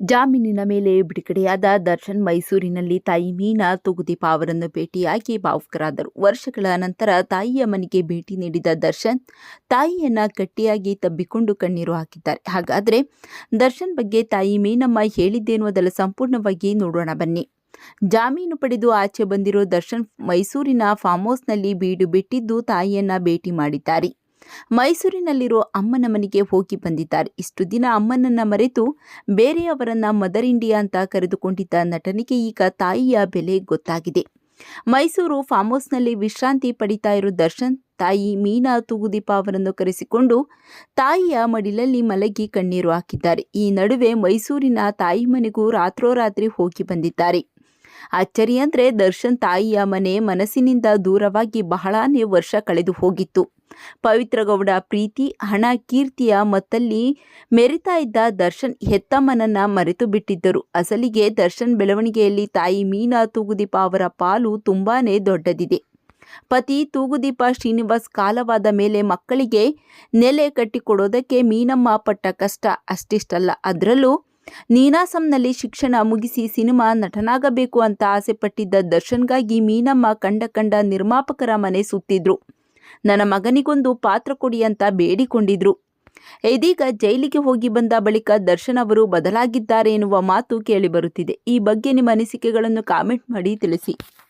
ಜಾಮೀನಿನ ಮೇಲೆ ಬಿಡುಗಡೆಯಾದ ದರ್ಶನ್ ಮೈಸೂರಿನಲ್ಲಿ ತಾಯಿ ಮೀನಾ ತುಗುದೀಪ ಅವರನ್ನು ಭೇಟಿಯಾಗಿ ಭಾವುಕರಾದರು. ವರ್ಷಗಳ ನಂತರ ತಾಯಿಯ ಮನೆಗೆ ಭೇಟಿ ನೀಡಿದ ದರ್ಶನ್ ತಾಯಿಯನ್ನ ಗಟ್ಟಿಯಾಗಿ ತಬ್ಬಿಕೊಂಡು ಕಣ್ಣೀರು ಹಾಕಿದ್ದಾರೆ. ಹಾಗಾದರೆ ದರ್ಶನ್ ಬಗ್ಗೆ ತಾಯಿ ಮೀನಮ್ಮ ಹೇಳಿದ್ದೇನು ಅದೆಲ್ಲ ಸಂಪೂರ್ಣವಾಗಿ ನೋಡೋಣ ಬನ್ನಿ. ಜಾಮೀನು ಪಡೆದು ಆಚೆ ಬಂದಿರೋ ದರ್ಶನ್ ಮೈಸೂರಿನ ಫಾರ್ಮ್ ಹೌಸ್ನಲ್ಲಿ ಬೀಡು ಬಿಟ್ಟಿದ್ದು ತಾಯಿಯನ್ನ ಭೇಟಿ ಮಾಡಿದ್ದಾರೆ. ಮೈಸೂರಿನಲ್ಲಿರೋ ಅಮ್ಮನ ಮನೆಗೆ ಹೋಗಿ ಬಂದಿದ್ದಾರೆ. ಇಷ್ಟು ದಿನ ಅಮ್ಮನನ್ನ ಮರೆತು ಬೇರೆಯವರನ್ನ ಮದರ್ ಇಂಡಿಯಾ ಅಂತ ಕರೆದುಕೊಂಡಿದ್ದ ನಟನಿಗೆ ಈಗ ತಾಯಿಯ ಬೆಲೆ ಗೊತ್ತಾಗಿದೆ. ಮೈಸೂರು ಫಾರ್ಮ್ ಹೌಸ್ನಲ್ಲಿ ವಿಶ್ರಾಂತಿ ಪಡಿತಾ ಇರೋ ದರ್ಶನ್, ತಾಯಿ ಮೀನಾ ತೂಗುದೀಪ ಅವರನ್ನು ಕರೆಸಿಕೊಂಡು ತಾಯಿಯ ಮಡಿಲಲ್ಲಿ ಮಲಗಿ ಕಣ್ಣೀರು ಹಾಕಿದ್ದಾರೆ. ಈ ನಡುವೆ ಮೈಸೂರಿನ ತಾಯಿ ಮನೆಗೂ ರಾತ್ರೋರಾತ್ರಿ ಹೋಗಿ ಬಂದಿದ್ದಾರೆ. ಅಚ್ಚರಿ ಅಂದ್ರೆ ದರ್ಶನ್ ತಾಯಿಯ ಮನೆ ಮನಸ್ಸಿನಿಂದ ದೂರವಾಗಿ ಬಹಳಾನೇ ವರ್ಷ ಕಳೆದು ಹೋಗಿತ್ತು. ಪವಿತ್ರ ಗೌಡ ಪ್ರೀತಿ, ಹಣ, ಕೀರ್ತಿಯ ಮತ್ತಲ್ಲಿ ಮೆರಿತಾ ಇದ್ದ ದರ್ಶನ್ ಹೆತ್ತಮ್ಮನನ್ನ ಮರೆತು ಬಿಟ್ಟಿದ್ದರು. ಅಸಲಿಗೆ ದರ್ಶನ್ ಬೆಳವಣಿಗೆಯಲ್ಲಿ ತಾಯಿ ಮೀನಾ ತೂಗುದೀಪ ಅವರ ಪಾಲು ತುಂಬಾನೇ ದೊಡ್ಡದಿದೆ. ಪತಿ ತೂಗುದೀಪ ಶ್ರೀನಿವಾಸ್ ಕಾಲವಾದ ಮೇಲೆ ಮಕ್ಕಳಿಗೆ ನೆಲೆ ಕಟ್ಟಿಕೊಡೋದಕ್ಕೆ ಮೀನಮ್ಮ ಪಟ್ಟ ಕಷ್ಟ ಅಷ್ಟಿಷ್ಟಲ್ಲ. ಅದರಲ್ಲೂ ನೀನಾಸಂನಲ್ಲಿ ಶಿಕ್ಷಣ ಮುಗಿಸಿ ಸಿನಿಮಾ ನಟನಾಗಬೇಕು ಅಂತ ಆಸೆಪಟ್ಟಿದ್ದ ದರ್ಶನ್ಗಾಗಿ ಮೀನಮ್ಮ ಕಂಡ ಕಂಡ ನಿರ್ಮಾಪಕರ ಮನೆ ಸುತ್ತಿದ್ರು. ನನ್ನ ಮಗನಿಗೊಂದು ಪಾತ್ರ ಕೊಡಿ ಅಂತ ಬೇಡಿಕೊಂಡಿದ್ರು. ಇದೀಗ ಜೈಲಿಗೆ ಹೋಗಿ ಬಂದ ಬಳಿಕ ದರ್ಶನ್ ಅವರು ಬದಲಾಗಿದ್ದಾರೆ ಎನ್ನುವ ಮಾತು ಕೇಳಿಬರುತ್ತಿದೆ. ಈ ಬಗ್ಗೆ ನಿಮ್ಮ ಅನಿಸಿಕೆಗಳನ್ನು ಕಾಮೆಂಟ್ ಮಾಡಿ ತಿಳಿಸಿ.